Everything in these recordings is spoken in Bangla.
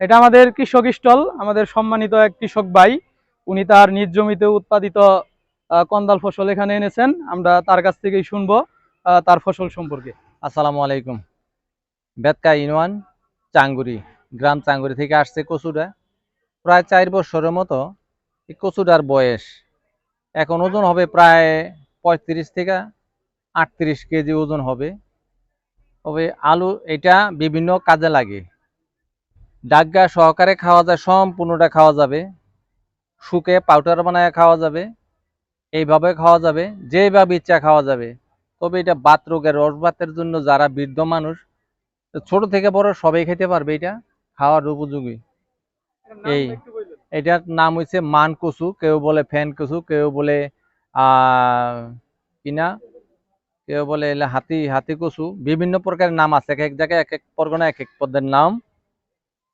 এটা আমাদের কৃষক স্টল, আমাদের সম্মানিত এক কৃষক ভাই, উনি তার নিজ জমিতে উৎপাদিত কন্দাল ফসল এখানে এনেছেন। আমরা তার কাছ থেকেই শুনব তার ফসল সম্পর্কে। আসসালামু আলাইকুম। বেতকা ইনওয়ান চাঙ্গুরি, গ্রাম চাঙ্গুরি থেকে আসছে কচুরা প্রায় চার বছরের মতো এই কচুটার বয়স। এখন ওজন হবে প্রায় পঁয়ত্রিশ থেকে আটত্রিশ কেজি ওজন হবে। তবে আলু এটা বিভিন্ন কাজে লাগে। ডাগা সহকারে খাওয়া যায় সম্পূর্ণটা খাওয়া যাবে। শুকে পাউডার বানায় খাওয়া যাবে। এইভাবে খাওয়া যাবে যেভাবে ইচ্ছা খাওয়া যাবে। তবে এটা বাত রোগের রসবাতের জন্য যারা বৃদ্ধ মানুষ ছোট থেকে বড় সবাই খেতে পারবে এটা খাওয়ার উপযোগী। এই এটার নাম হচ্ছে মান কচু কেউ বলে ফ্যান কচু কেউ বলে আহ কিনা কেউ বলে হাতি হাতি কচু বিভিন্ন প্রকারের নাম আছে এক এক জায়গায় এক এক পরগনা এক এক পদের নাম।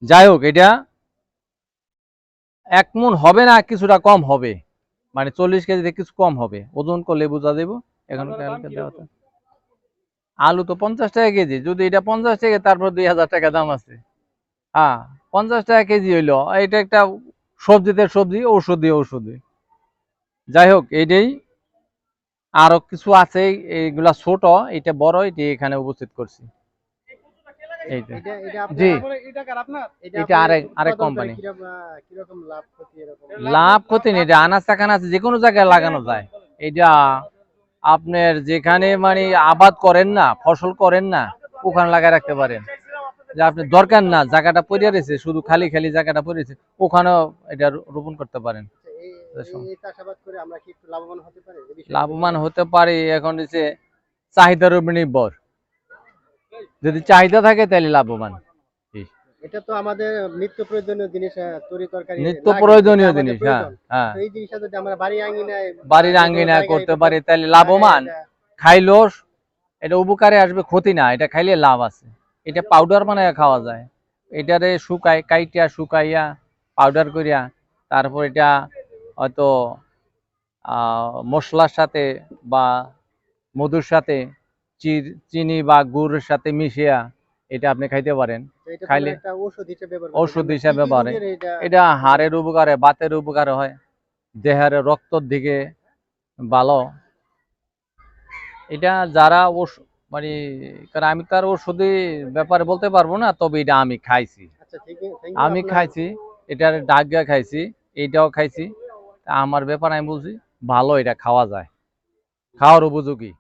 যাই হোক এটা এক মন হবে না কিছুটা কম হবে। মানে চল্লিশ কেজি থেকে কিছু কম হবে। ওজন করলে বোঝা দেবো এখন আলু তো পঞ্চাশ টাকা কেজি যদি এটা পঞ্চাশ টাকা তারপর দুই হাজার টাকা দাম আছে। হ্যাঁ পঞ্চাশ টাকা কেজি হইল এটা একটা সবজিতে সবজি ঔষধি ঔষধি। যাই হোক এইটাই আরও কিছু আছে এইগুলা ছোট এটা বড় এটি এখানে উপস্থিত করছি। জি। আপনার? এটা আরেক- আরেক কীরকম লাভ ক্ষতি নেই এটা আনাজ কানাজ যে কোনো জায়গায় লাগানো যায়। এটা আপনার যেখানে মানে আবাদ করেন না ফসল করেন না ওখানে লাগায় রাখতে পারেন। যে আপনি দরকার না জায়গাটা পড়ে রয়েছে শুধু খালি খালি জায়গাটা পড়ে রয়েছে ওখানেও এটা রোপণ করতে পারেন। এই- এরকম। এই চাষাবাদ করে আমরা কি একটু লাভবান হতে পারি? এ বিষয়ে লাভবান হতে পারে এখন হচ্ছে চাহিদার উপর নির্ভর। যদি চাহিদা থাকে তাহলে লাভবান। এটা তো আমাদের নিত্য প্রয়োজনীয় জিনিস আহ, তরকারি নিত্য প্রয়োজনীয় এটা জিনিস হ্যাঁ হ্যাঁ। এই জিনিসটা যদি আমরা বাড়ি আঙ্গিনায় বাড়ির আঙ্গিনায় করতে পারি তাহলে লাভবান। এটা- এটা উপকারে আসবে ক্ষতি না এটা খাইলে লাভ আছে। এটা পাউডার বানায় খাওয়া যায়। এটারে শুকাই কাইটিয়া শুকাইয়া পাউডার করিয়া তারপর এটা হয়তো আহ, মশলার সাথে বা মধুর সাথে চিনি বা গুড়ের সাথে মিশিয়া এটা আপনি খাইতে পারেন। খাইলে- ঔষধ হিসেবে ব্যবহার এটা হাড়ের উপকারে বাতের উপকারে হয়। দেহের রক্তর দিকে ভালো। এটা যারা মানে কারণ আমি তার ওষুধি ব্যাপারে বলতে পারব না তবে এটা আমি খাইছি। আচ্ছা আমি খাইছি এটার ডাগা খাইছি এইটাও খাইছি। তা আমার ব্যাপার আমি বলছি ভালো এটা খাওয়া যায়। খাওয়ার উপযোগী।